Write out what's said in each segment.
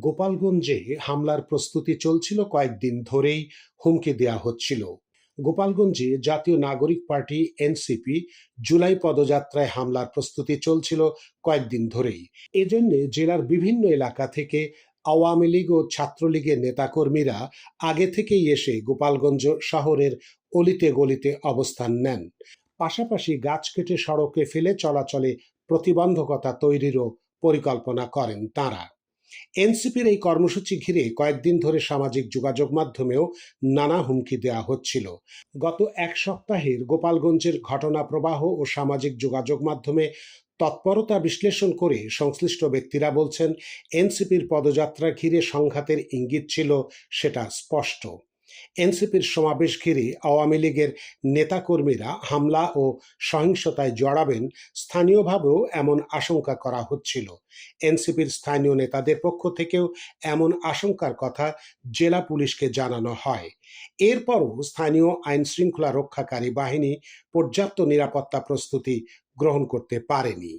গোপালগঞ্জে হামলার প্রস্তুতি চলছিল কয়েকদিন ধরেই, হুমকি দেয়া হচ্ছিল। গোপালগঞ্জে জাতীয় নাগরিক পার্টি এনসিপি জুলাই পদযাত্রায় হামলার প্রস্তুতি চলছিল কয়েকদিন ধরেই। এজন্য জেলার বিভিন্ন এলাকা থেকে আওয়ামী লীগ ও ছাত্রলীগের নেতাকর্মীরা আগে থেকেই এসে গোপালগঞ্জ শহরের অলিতে গলিতে অবস্থান নেন। পাশাপাশি গাছ কেটে সড়কে ফেলে চলাচলে প্রতিবন্ধকতা তৈরিরও পরিকল্পনা করেন তাঁরা। এনসিপির এই কর্মসূচি ঘিরে কয়েকদিন ধরে সামাজিক যোগাযোগ মাধ্যমেও নানা হুমকি দেওয়া হচ্ছিল। গত এক সপ্তাহের গোপালগঞ্জের ঘটনা প্রবাহ ও সামাজিক যোগাযোগ মাধ্যমে তৎপরতা বিশ্লেষণ করে সংশ্লিষ্ট ব্যক্তিরা বলছেন, এনসিপির পদযাত্রা ঘিরে সংঘাতের ইঙ্গিত ছিল, সেটা স্পষ্ট। এনসিপির সমাবেশ ঘিরে আওয়ামী লীগের নেতাকর্মীরা হামলা ও সহিংসতায় জড়াবেন, স্থানীয়ভাবেও এমন আশঙ্কা করা হচ্ছিল। এনসিপির স্থানীয় নেতাদের পক্ষ থেকেও এমন আশঙ্কার কথা জেলা পুলিশকে জানানো হয়। এরপরও স্থানীয় আইন শৃঙ্খলা রক্ষাকারী বাহিনী পর্যাপ্ত নিরাপত্তা প্রস্তুতি গ্রহণ করতে পারেনি।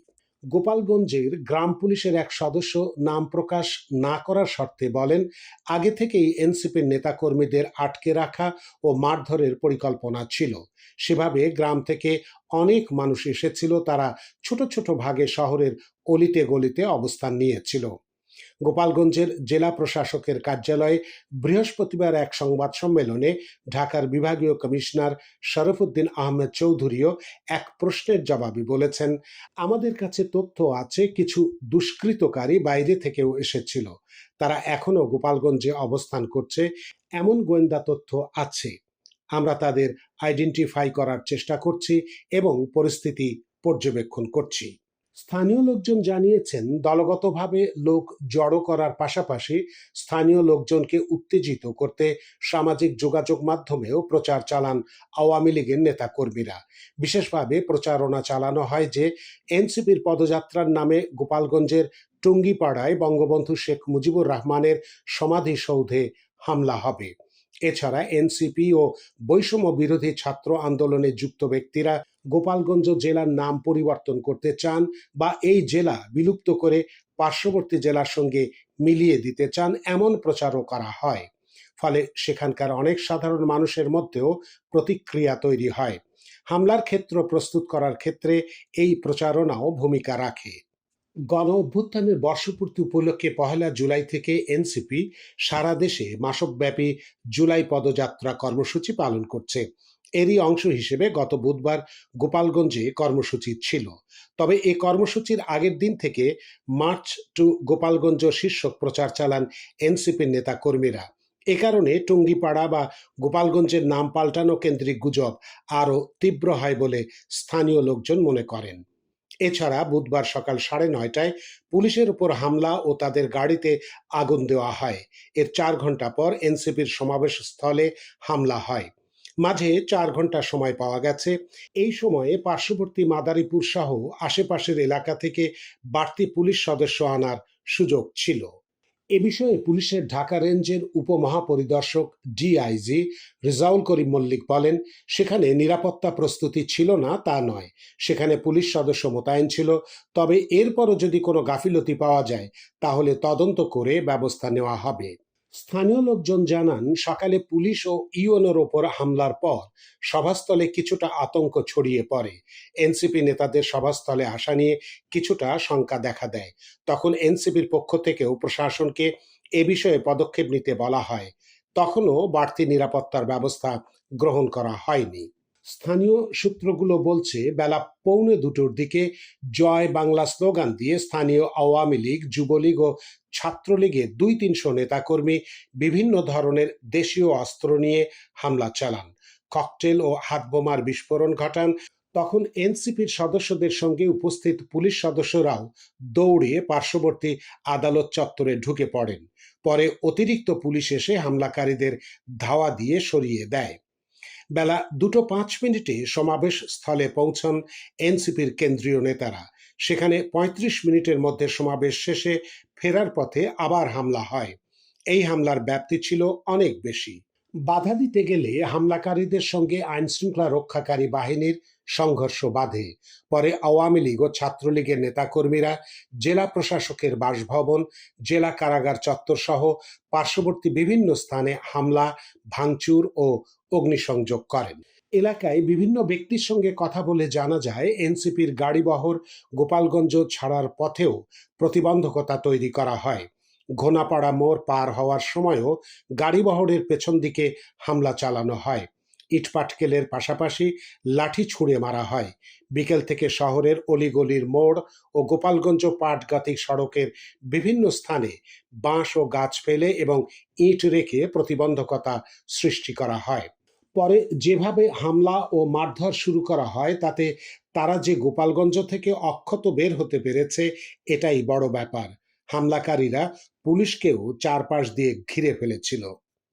গোপালগঞ্জের গ্রাম পুলিশের এক সদস্য নাম প্রকাশ না করার শর্তে বলেন, আগে থেকেই এনসিপির নেতাকর্মীদের আটকে রাখা ও মারধরের পরিকল্পনা ছিল। সেভাবে গ্রাম থেকে অনেক মানুষ এসেছিল, তারা ছোট ছোট ভাগে শহরের অলিতে গলিতে অবস্থান নিয়েছিল। গোপালগঞ্জের জেলা প্রশাসকের কার্যালয়ে বৃহস্পতিবার এক সংবাদ সম্মেলনে ঢাকার বিভাগীয় কমিশনার শরফুদ্দিন আহমেদ চৌধুরীও এক প্রশ্নের জবাবে বলেছেন, আমাদের কাছে তথ্য আছে, কিছু দুষ্কৃতকারী বাইরে থেকেও এসেছিল। তারা এখনও গোপালগঞ্জে অবস্থান করছে। এমন গোয়েন্দা তথ্য আছে। আমরা তাদের আইডেন্টিফাই করার চেষ্টা করছি এবং পরিস্থিতি পর্যবেক্ষণ করছি। স্থানীয় লোকজন জানিয়েছেন, দলগতভাবে লোক জড়ো করার পাশাপাশি স্থানীয় লোকজনকে উত্তেজিত করতে সামাজিক যোগাযোগ মাধ্যমেও প্রচার চালান আওয়ামী লীগের নেতাকর্মীরা। বিশেষভাবে প্রচারণা চালানো হয় যে, এনসিপির পদযাত্রার নামে গোপালগঞ্জের টুঙ্গিপাড়ায় বঙ্গবন্ধু শেখ মুজিবুর রহমানের সমাধিসৌধে হামলা হবে। এছাড়া এনসিপি ও বৈষম্য বিরোধী ছাত্র আন্দোলনে যুক্ত ব্যক্তিরা গোপালগঞ্জ জেলার নাম পরিবর্তন করতে চান বা এই জেলা বিলুপ্ত করে পার্শ্ববর্তী জেলার সঙ্গে মিলিয়ে দিতে চান এমন প্রচারও করা হয়। ফলে সেখানকার অনেক সাধারণ মানুষের মধ্যেও প্রতিক্রিয়া তৈরি হয়। হামলার ক্ষেত্র প্রস্তুত করার ক্ষেত্রে এই প্রচারণাও ভূমিকা রাখে। গণ অভ্যুত্থানের বর্ষপূর্তি উপলক্ষে পহেলা জুলাই থেকে এনসিপি সারা দেশে মাসব্যাপী জুলাই পদযাত্রা কর্মসূচি পালন করছে। এরই অংশ হিসেবে গত বুধবার গোপালগঞ্জে কর্মসূচি ছিল। তবে এই কর্মসূচির আগের দিন থেকে মার্চ টু গোপালগঞ্জ শীর্ষক প্রচার চালান এনসিপির নেতা কর্মীরা এ কারণে টুঙ্গিপাড়া বা গোপালগঞ্জের নাম পাল্টানো কেন্দ্রিক গুজব আরও তীব্র হয় বলে স্থানীয় লোকজন মনে করেন। এছাড়া বুধবার সকাল সাড়ে নয়টায় পুলিশের উপর হামলা ও তাদের গাড়িতে আগুন দেওয়া হয়। এর চার ঘণ্টা পর এনসিপির সমাবেশ স্থলে হামলা হয়। মাঝে চার ঘণ্টা সময় পাওয়া গেছে। এই সময়ে পার্শ্ববর্তী মাদারীপুর সহ আশেপাশের এলাকা থেকে বাড়তি পুলিশ সদস্য আনার সুযোগ ছিল। এ বিষয়ে পুলিশের ঢাকা রেঞ্জের উপমহাপরিদর্শক ডিআইজি রেজাউল করিম মল্লিক বলেন, সেখানে নিরাপত্তা প্রস্তুতি ছিল না, তা নয়। সেখানে পুলিশ সদস্য মোতায়েন ছিল। তবে এরপরও যদি কোনো গাফিলতি পাওয়া যায়, তাহলে তদন্ত করে ব্যবস্থা নেওয়া হবে। স্থানীয় লোকজন জানান, সকালে পুলিশ ও ইউএনওর ওপর হামলার পর সভাস্থলে কিছুটা আতঙ্ক ছড়িয়ে পড়ে। এনসিপি নেতাদের সভাস্থলে আসা নিয়ে কিছুটা শঙ্কা দেখা দেয়। তখন এনসিপির পক্ষ থেকেও প্রশাসনকে এ বিষয়ে পদক্ষেপ নিতে বলা হয়। তখনও বাড়তি নিরাপত্তার ব্যবস্থা গ্রহণ করা হয়নি। স্থানীয় সূত্রগুলো বলছে, বেলা পৌনে দুটোর দিকে জয় বাংলা স্লোগান দিয়ে স্থানীয় আওয়ামী লীগ, যুবলীগ ও ছাত্রলীগের দুই তিনশো নেতাকর্মী বিভিন্ন ধরনের দেশীয় অস্ত্র নিয়ে হামলা চালান। ককটেল ও হাতবোমার বিস্ফোরণ ঘটান। তখন এনসিপির সদস্যদের সঙ্গে উপস্থিত পুলিশ সদস্যরাও দৌড়ে পার্শ্ববর্তী আদালত চত্বরে ঢুকে পড়েন। পরে অতিরিক্ত পুলিশ এসে হামলাকারীদের ধাওয়া দিয়ে সরিয়ে দেয়। বেলা দুটো পাঁচ মিনিটে সমাবেশ স্থলে পৌঁছন এনসিপির কেন্দ্রীয় নেতারা। সেখানে ৩৫ মিনিটের মধ্যে সমাবেশ শেষে ফেরার পথে আবার হামলা হয়। এই হামলার ব্যাপ্তি ছিল অনেক বেশি। বাধা দিতে গেলে হামলাকারীদের সঙ্গে আইনশৃঙ্খলা রক্ষাকারী বাহিনীর সংঘর্ষ বাধে। পরে আওয়ামী লীগ ও ছাত্রলীগের নেতাকর্মীরা, জেলা প্রশাসকের বাসভবন, জেলা কারাগার চত্বর সহ পার্শ্ববর্তী বিভিন্ন স্থানে হামলা, ভাঙচুর ও অগ্নিসংযোগ করেন। এলাকায় বিভিন্ন ব্যক্তির সঙ্গে কথা বলে জানা যায়, এনসিপির গাড়িবহর গোপালগঞ্জ ছাড়ার পথেও প্রতিবন্ধকতা তৈরি করা হয়। ঘোনাপাড়া মোড় পার হওয়ার সময়ও গাড়িবহরের পেছন দিকে হামলা চালানো হয়। ইটপাটকেলের পাশাপাশি লাঠি ছুঁড়ে মারা হয়। বিকেল থেকে শহরের অলিগলির মোড় ও গোপালগঞ্জ পাটগাতিক সড়কের বিভিন্ন স্থানে বাঁশ ও গাছ ফেলে এবং ইট রেখে প্রতিবন্ধকতা সৃষ্টি করা হয়। পরে যেভাবে হামলা ও মারধর শুরু করা হয়, তাতে তারা যে গোপালগঞ্জ থেকে অক্ষত বের হতে পেরেছে, এটাই বড় ব্যাপার। হামলাকারীরা পুলিশকেও চারপাশ দিয়ে ঘিরে ফেলেছিল।